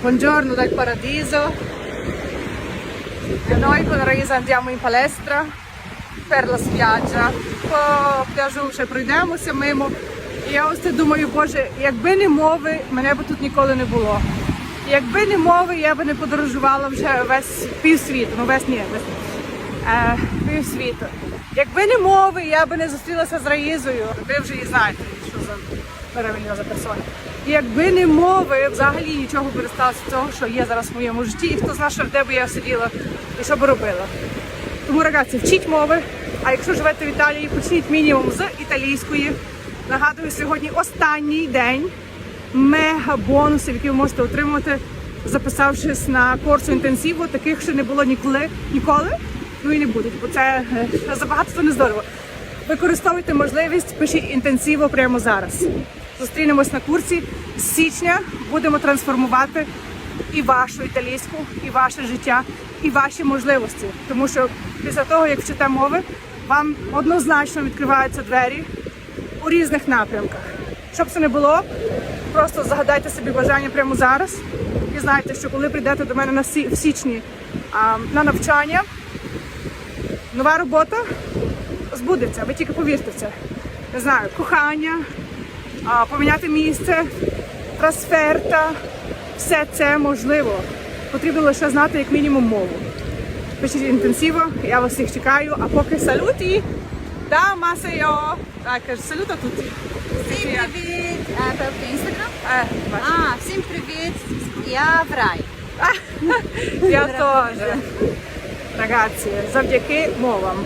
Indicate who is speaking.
Speaker 1: Buongiorno dal paradiso. E noi con Raisa andiamo in palestra per la spiaggia. По пляжу ще пройдемося мимо. І я ось це думаю, боже, якби не мови, мене б тут ніколи не було. Якби не мови, я би не подорожувала вже весь півсвіту. Ну весь ні, весь е, півсвіту. Якби не мови, я би не зустрілася з Раїзою. Ви вже і знаєте, що за перевільна персона. І якби не мови, взагалі нічого б не того, що є зараз в моєму житті, і хто знає, що де би я сиділа і що би робила. Тому, рагazzi, вчіть мови. А якщо живете в Італії, почніть мінімум з італійської. Нагадую, сьогодні останній день мега бонусів, які ви можете отримати, записавшись на курсу інтенсиву. Таких ще не було ніколи, ніколи. Ну і не буде. Бо це е, забагато то не здорово. Використовуйте можливість, пишіть інтенсиво прямо зараз. Зустрінемось на курсі з січня. Будемо трансформувати і вашу італійську, і ваше життя, і ваші можливості. Тому що після того, як вчите мови, вам однозначно відкриваються двері у різних напрямках. Щоб це не було, просто загадайте собі бажання прямо зараз і знайте, що коли прийдете до мене на в січні на навчання, нова робота збудеться. Ви тільки повірте в це. Не знаю, кохання, поміняти місце, трансферта, все це можливо. Потрібно лише знати як мінімум мову. Пишіть інтенсиво, я вас всіх чекаю, а поки салюті. Да, масео. Так, каже, салюта тут.
Speaker 2: Всім привіт! Певка інстаграм? А, всім привіт! Я в рай.
Speaker 1: Я теж. Ragazzi, завдяки мовам.